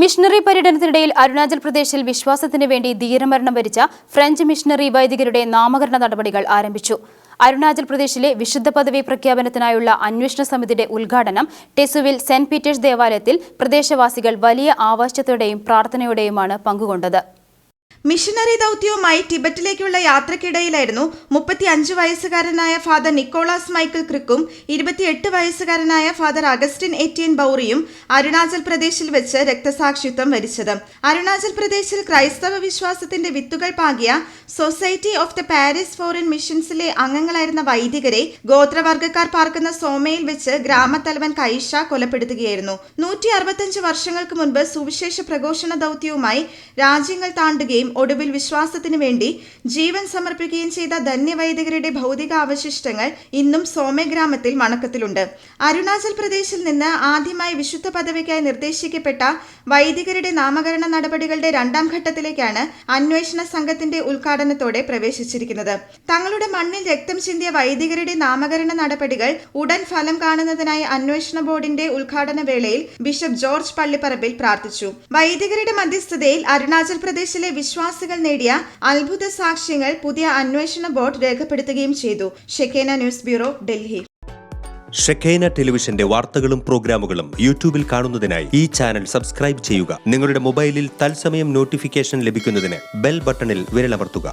Missionary പര്യടനത്തിനിടയിൽ Arunachal പ്രദേശിൽ വിശ്വാസത്തിന് വേണ്ടി ധീരമരണം വരിച്ച ഫ്രഞ്ച് മിഷണറി വൈദികരുടെ നാമകരണ നടപടികൾ ആരംഭിച്ചു. അരുണാചൽ പ്രദേശിലെ വിശുദ്ധ പദവി പ്രഖ്യാപനത്തിനായുള്ള അന്വേഷണ സമിതിയുടെ ഉദ്ഘാടനം ടെസുവിൽ സെന്റ് പീറ്റേഴ്സ് ദേവാലയത്തിൽ പ്രദേശവാസികൾ വലിയ ആവാശ്യത്തോടെയും പ്രാർത്ഥനയോടെയുമാണ് പങ്കുകൊണ്ടത്. മിഷനറി ദൗത്യവുമായി ടിബറ്റിലേക്കുള്ള യാത്രക്കിടയിലായിരുന്നു മുപ്പത്തി അഞ്ച് വയസ്സുകാരനായ ഫാദർ നിക്കോളാസ് മൈക്കിൾ ക്രിക്കും ഇരുപത്തിയെട്ട് വയസ്സുകാരനായ ഫാദർ അഗസ്റ്റിൻ എറ്റിയൻ ബൌറിയും അരുണാചൽ പ്രദേശിൽ വെച്ച് രക്തസാക്ഷിത്വം വരിച്ചത്. അരുണാചൽ പ്രദേശിൽ ക്രൈസ്തവ വിശ്വാസത്തിന്റെ വിത്തുകൾ പാകിയ society of the Paris foreign മിഷൻസിലെ അംഗങ്ങളായിരുന്ന വൈദികരെ ഗോത്രവർഗക്കാർ പാർക്കുന്ന സോമയിൽ വെച്ച് ഗ്രാമത്തലവൻ കൈഷ കൊലപ്പെടുത്തുകയായിരുന്നു. നൂറ്റി അറുപത്തഞ്ച് വർഷങ്ങൾക്ക് മുൻപ് സുവിശേഷ പ്രഘോഷണ ദൗത്യവുമായി രാജ്യങ്ങൾ താണ്ടുകയും ഒടുവിൽ വിശ്വാസത്തിനു വേണ്ടി ജീവൻ സമർപ്പിക്കുകയും ചെയ്ത ധന്യവൈദികരുടെ ഭൗതിക അവശിഷ്ടങ്ങൾ ഇന്നും സോമെ ഗ്രാമത്തിൽ മണക്കത്തിലുണ്ട്. അരുണാചൽ പ്രദേശിൽ നിന്ന് ആദ്യമായി വിശുദ്ധ പദവിക്കായി നിർദ്ദേശിക്കപ്പെട്ട വൈദികരുടെ നാമകരണ നടപടികളുടെ രണ്ടാം ഘട്ടത്തിലേക്കാണ് അന്വേഷണ സംഘത്തിന്റെ ഉദ്ഘാടനത്തോടെ പ്രവേശിച്ചിരിക്കുന്നത്. തങ്ങളുടെ മണ്ണിൽ രക്തം ചിന്തിയ വൈദികരുടെ നാമകരണ നടപടികൾ ഉടൻ ഫലം കാണുന്നതിനായി അന്വേഷണ ബോർഡിന്റെ ഉദ്ഘാടന വേളയിൽ ബിഷപ്പ് ജോർജ് പള്ളിപ്പറമ്പിൽ പ്രാർത്ഥിച്ചു. വൈദികരുടെ മധ്യസ്ഥതയിൽ അരുണാചൽ പ്രദേശിലെ വിശ്വാസികൾ നേടിയ അത്ഭുത സാക്ഷ്യങ്ങൾ പുതിയ അന്വേഷണ ബോർഡ് രേഖപ്പെടുത്തുകയും ചെയ്തു. Shekinah news bureau Delhi. Shekinah ടെലിവിഷന്റെ വാർത്തകളും പ്രോഗ്രാമുകളും യൂട്യൂബിൽ കാണുന്നതിനായി ഈ ചാനൽ സബ്സ്ക്രൈബ് ചെയ്യുക. നിങ്ങളുടെ മൊബൈലിൽ തത്സമയം നോട്ടിഫിക്കേഷൻ ലഭിക്കുന്നതിന് ബെൽ ബട്ടണിൽ വിരലമർത്തുക.